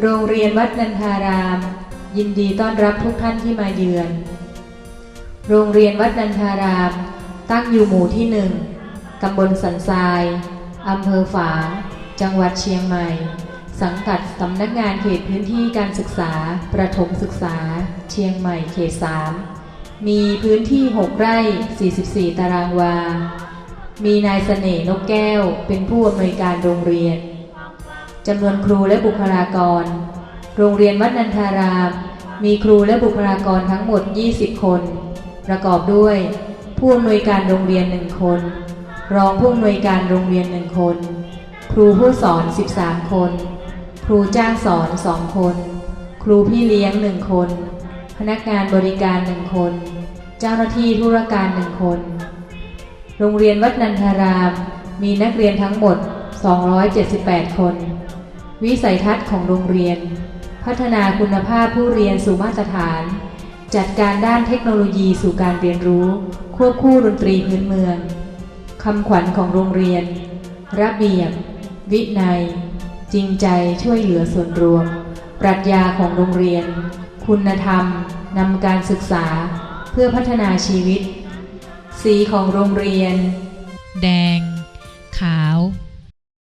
โรงเรียนวัดนันทาราม ยินดีต้อนรับทุกท่านที่มาเยือน โรงเรียนวัดนันทาราม ตั้งอยู่หมู่ที่หนึ่งตำบลสันทรายอำเภอฝาง จังหวัดเชียงใหม่ สังกัดสำนักงานเขตพื้นที่การศึกษา ประถมศึกษา เชียงใหม่เขต3มีพื้นที่ 6 ไร่ 44 ตารางวา มีนายเสน่ห์นกแก้ว เป็นผู้อำนวยการโรงเรียน จำนวนครูและบุคลากร โรงเรียนวัดนันทาราม มีครูและบุคลากรทั้งหมด 20 คน ประกอบด้วย ผู้อำนวยการโรงเรียนหนึ่งคน รองผู้อำนวยการโรงเรียนหนึ่งคน ครูผู้สอน 13 คน ครูจ้างสอน2คน ครูพี่เลี้ยงหนึ่งคน พนักงานบริการหนึ่งคน เจ้าหน้าที่ธุรการหนึ่งคน โรงเรียนวัดนันทาราม มีนักเรียนทั้งหมด 278 คน วิสัยทัศน์ของโรงเรียน พัฒนาคุณภาพผู้เรียนสู่มาตรฐาน จัดการด้านเทคโนโลยีสู่การเรียนรู้ ควบคู่ดนตรีพื้นเมืองคำขวัญของโรงเรียน ระเบียบ วินัย จริงใจช่วยเหลือส่วนรวม ปรัชญาของโรงเรียน คุณธรรมนำการศึกษาเพื่อพัฒนาชีวิต สีของโรงเรียน แดง ขาว